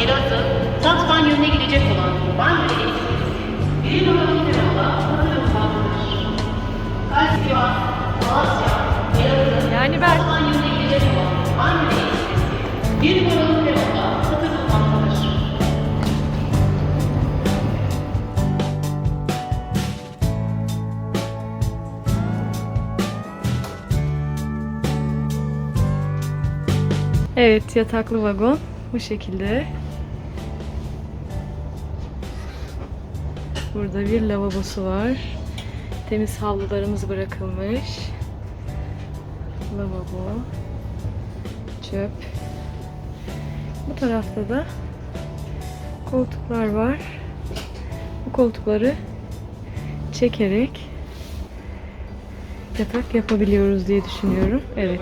Elazığ, Tatvan yönüne gidecek olan Bangladeş Expresi bir numaralı peronda hazır bulunmaktadır. Kaç Sivas, Malatya, Elazığ, Yani ben Tatvan yönüne gidecek olan Bangladeş Expresi bir numaralı peronda hazır bulunmaktadır. Evet yataklı vagon bu şekilde. Burada bir lavabosu var. Temiz havlularımız bırakılmış. Lavabo. Çöp. Bu tarafta da koltuklar var. Bu koltukları çekerek yatak yapabiliyoruz diye düşünüyorum. Evet.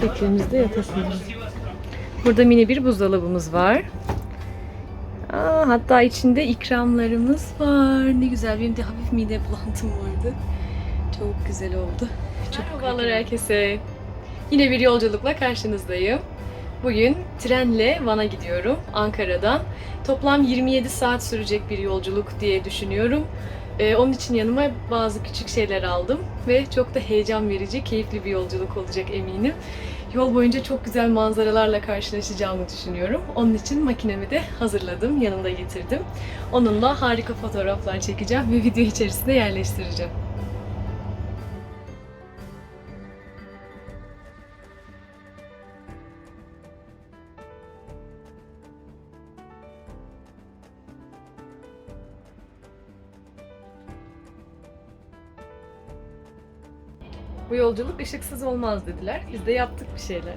Çektiğimizde yatabiliyoruz. Burada mini bir buzdolabımız var. Aa, hatta içinde ikramlarımız var. Ne güzel. Benim de hafif mide bulantım vardı. Çok güzel oldu. Çok Merhabalar herkese. Yine bir yolculukla karşınızdayım. Bugün trenle Van'a gidiyorum Ankara'dan. Toplam 27 saat sürecek bir yolculuk diye düşünüyorum. Ee, onun için yanıma bazı küçük şeyler aldım ve çok da heyecan verici, keyifli bir yolculuk olacak eminim. Yol boyunca çok güzel manzaralarla karşılaşacağımı düşünüyorum. Onun için makinemi de hazırladım, yanımda getirdim. Onunla harika fotoğraflar çekeceğim ve video içerisine yerleştireceğim. Bu yolculuk ışıksız olmaz dediler. Biz de yaptık bir şeyler.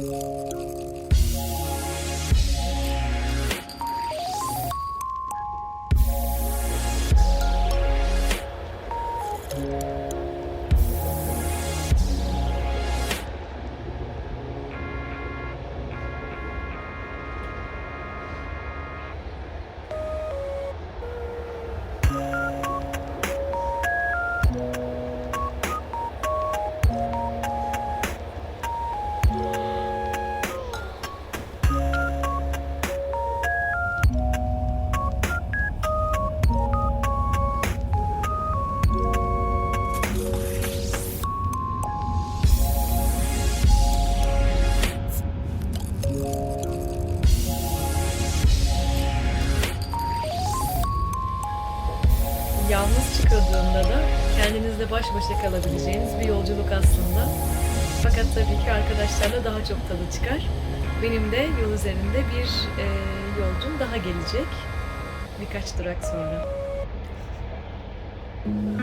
Música başa kalabileceğiniz bir yolculuk aslında. Fakat tabii ki arkadaşlarla daha çok tadı çıkar. Benim de yol üzerinde bir e, yolcum daha gelecek. Birkaç durak sonra. Biraz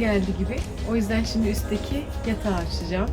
geldi gibi. O yüzden şimdi üstteki yatağı açacağım.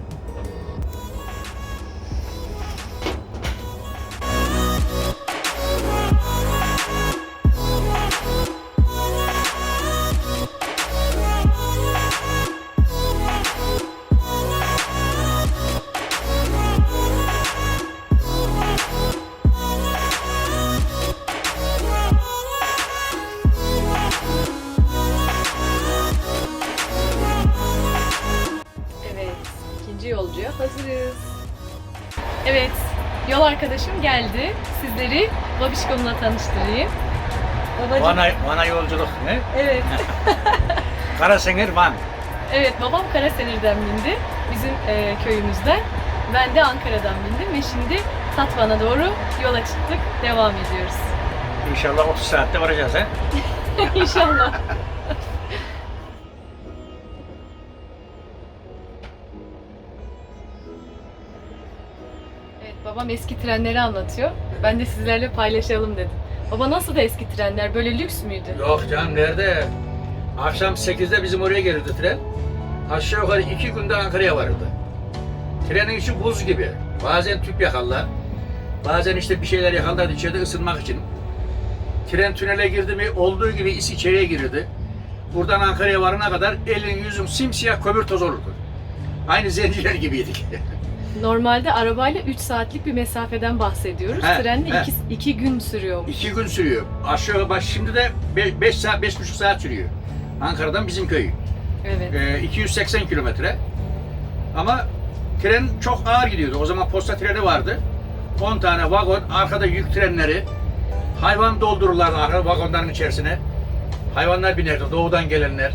Arkadaşım geldi. Sizleri babişkomla tanıştırayım. Babacığım, Van'a, Van'a yolculuk ne? evet, Karasenir Van. evet babam Karasenir'den bindi, bizim e, köyümüzden. Ben de Ankara'dan bindim ve şimdi Tatvan'a doğru yola çıktık, devam ediyoruz. İnşallah 30 saatte varacağız he. İnşallah. babam eski trenleri anlatıyor. Ben de sizlerle paylaşalım dedim. Baba nasıl da eski trenler? Böyle lüks müydü? Yok canım nerede? Akşam 8'de bizim oraya gelirdi tren. Aşağı yukarı 2 günde Ankara'ya varırdı. Trenin içi buz gibi. Bazen tüp yakarlar. Bazen işte bir şeyler yakarlardı içeride ısınmak için. Tren tünele girdi mi olduğu gibi is içeriye girirdi. Buradan Ankara'ya varana kadar elin yüzün simsiyah kömür toz olurdu. Aynı zenciler gibiydik. Normalde arabayla 3 saatlik bir mesafeden bahsediyoruz. He, Trenle he. 2 gün sürüyormuş. İki gün sürüyor. Aşağı baş şimdi de 5 saat, beş buçuk saat sürüyor. Ankara'dan bizim köy. Evet. Ee, 280 kilometre. Ama tren çok ağır gidiyordu. O zaman posta treni vardı. 10 tane vagon, arkada yük trenleri. Hayvan doldururlardı arka vagonların içerisine. Hayvanlar binerdi, doğudan gelenler.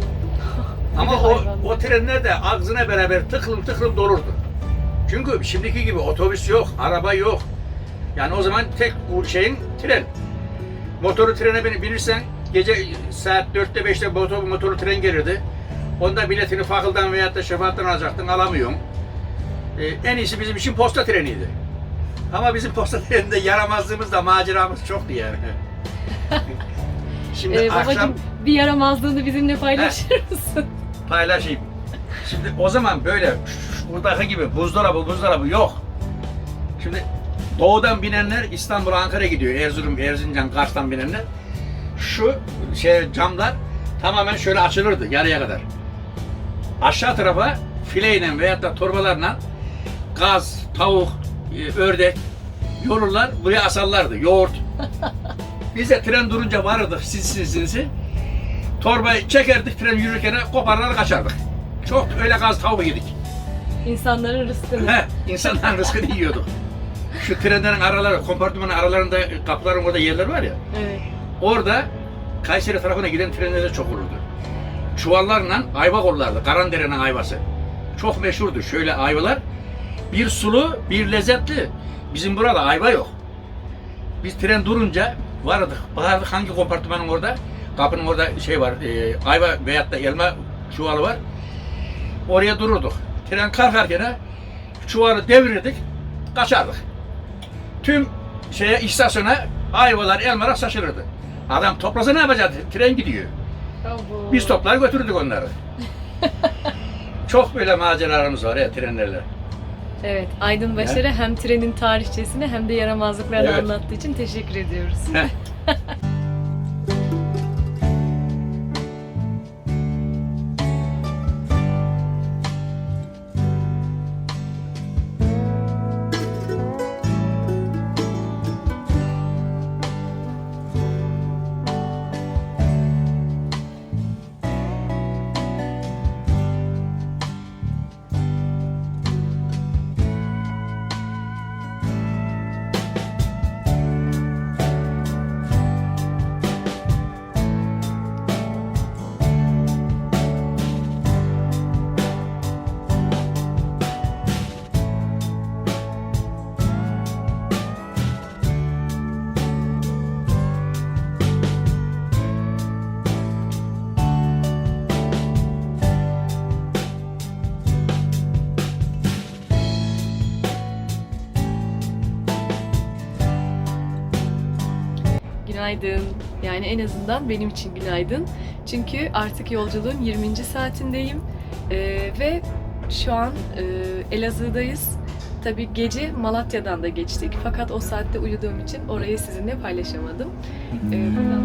Ama o, o trenler de ağzına beraber tıklım tıklım dolurdu. Çünkü şimdiki gibi otobüs yok, araba yok. Yani o zaman tek şeyin tren. Motoru trene bin- binirsen gece saat 4'te 5'te motor, motoru tren gelirdi. Onda biletini fakıldan veyahut da şefaattan alacaktın alamıyorsun. Ee, en iyisi bizim için posta treniydi. Ama bizim posta treninde yaramazlığımız da maceramız çoktu yani. Şimdi Ee, akşam babacığım bir yaramazlığını bizimle paylaşır mısın? paylaşayım. Şimdi o zaman böyle buradaki gibi buzdolabı buzdolabı yok. Şimdi doğudan binenler İstanbul Ankara gidiyor. Erzurum, Erzincan, Kars'tan binenler. Şu şey camlar tamamen şöyle açılırdı yarıya kadar. Aşağı tarafa fileyle veyahut da torbalarla gaz, tavuk, e, ördek yorurlar buraya asarlardı. Yoğurt. Biz de tren durunca varırdık sinsi sinsi. Torbayı çekerdik tren yürürken koparlar kaçardık. Çok öyle gaz tavuğu yedik. İnsanların rızkını. He, insanların rızkını yiyorduk. Şu trenlerin araları, kompartmanın aralarında kapıların orada yerler var ya. Evet. Orada Kayseri tarafına giden trenler çok olurdu. Çuvallarla ayva kollardı. Karandere'nin ayvası. Çok meşhurdu şöyle ayvalar. Bir sulu, bir lezzetli. Bizim burada ayva yok. Biz tren durunca vardık. Bağırdık hangi kompartmanın orada? Kapının orada şey var, e, ayva veyahut da elma çuvalı var. Oraya dururduk. Tren kalkarken çuvalı devirirdik, kaçardık. Tüm şeye istasyona ayvalar, elmalar saçılırdı. Adam toplasa ne yapacak? Tren gidiyor. Biz toplar götürdük onları. Çok böyle maceralarımız var ya trenlerle. Evet, Aydın Başarı hem trenin tarihçesini hem de yaramazlıklarını Evet. anlattığı için teşekkür ediyoruz. Günaydın. Yani en azından benim için günaydın. Çünkü artık yolculuğun 20. saatindeyim. Ee, ve şu an e, Elazığ'dayız. Tabii gece Malatya'dan da geçtik. Fakat o saatte uyuduğum için orayı sizinle paylaşamadım. Ee, buradan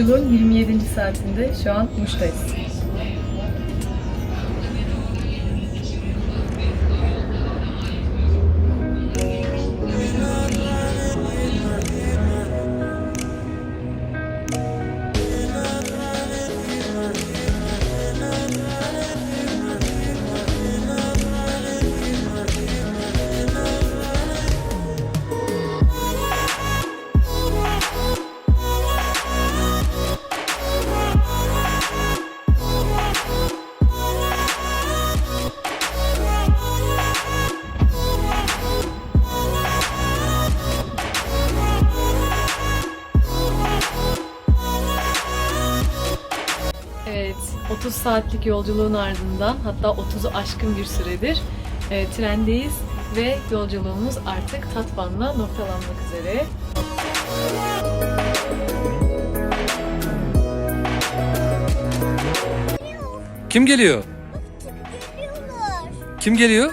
Yolculuğun 27. saatinde şu an Muş'tayız. Saatlik yolculuğun ardından hatta 30'u aşkın bir süredir e, trendeyiz ve yolculuğumuz artık Tatvan'la noktalanmak üzere. Kim geliyor? Kim geliyor?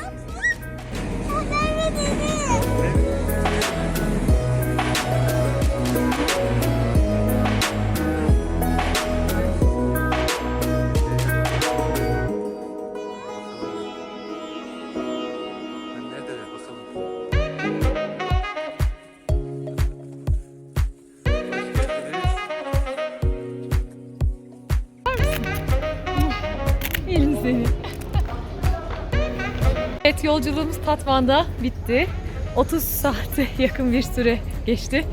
Evet yolculuğumuz Tatvan'da bitti. 30 saate yakın bir süre geçti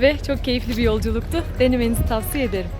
ve çok keyifli bir yolculuktu. Denemenizi tavsiye ederim.